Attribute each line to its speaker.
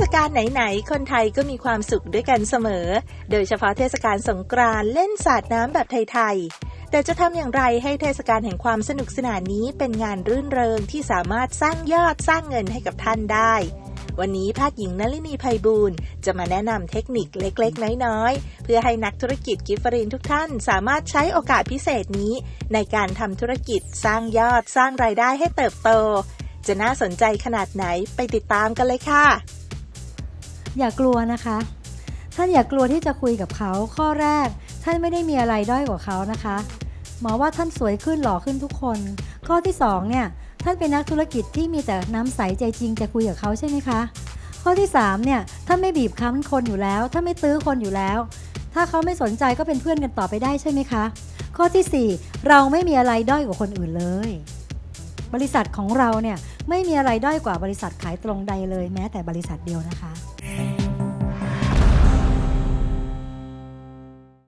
Speaker 1: ศกาลไหนๆ คนไทยก็มีความสุขด้วยกันเสมอ โดยเฉพาะเทศกาลสงกรานต์เล่นสาดน้ำแบบไทยๆ แต่จะทำอย่างไรให้เทศกาลแห่งความสนุกสนานนี้เป็นงานรื่นเริงที่สามารถสร้างยอดสร้างเงินให้กับท่านได้ วันนี้แพทย์หญิงนลินีภัยบูลย์จะมาแนะนำเทคนิคเล็กๆ น้อยๆ เพื่อให้นักธุรกิจกิฟฟรินทุกท่านสามารถใช้โอกาสพิเศษนี้ ในการทำธุรกิจสร้างยอดสร้างรายได้ให้เติบโต จะน่าสนใจขนาดไหนไปติดตามกันเลยค่ะ
Speaker 2: อย่ากลัวนะคะ ท่านอย่ากลัวที่จะคุยกับเขาข้อแรก ท่านไม่ได้มีอะไรด้อยกว่าเขานะคะหมอว่าท่านสวยขึ้นหล่อขึ้นทุกคน ข้อที่สองเนี่ยท่านเป็นนักธุรกิจที่มีแต่น้ำใสใจจริงจะคุยกับเขาใช่ไหมคะข้อที่สามเนี่ยท่านไม่บีบคั้นคนอยู่แล้วท่านไม่ตื้อคนอยู่แล้ว ถ้าเขาไม่สนใจก็เป็นเพื่อนกันต่อไปได้ใช่ไหมคะ ข้อที่สี่เราไม่มีอะไรด้อยกว่าคนอื่นเลย บริษัทของเราเนี่ยไม่มีอะไรด้อยกว่าบริษัทขายตรงใดเลยแม้แต่บริษัทเดียวนะคะ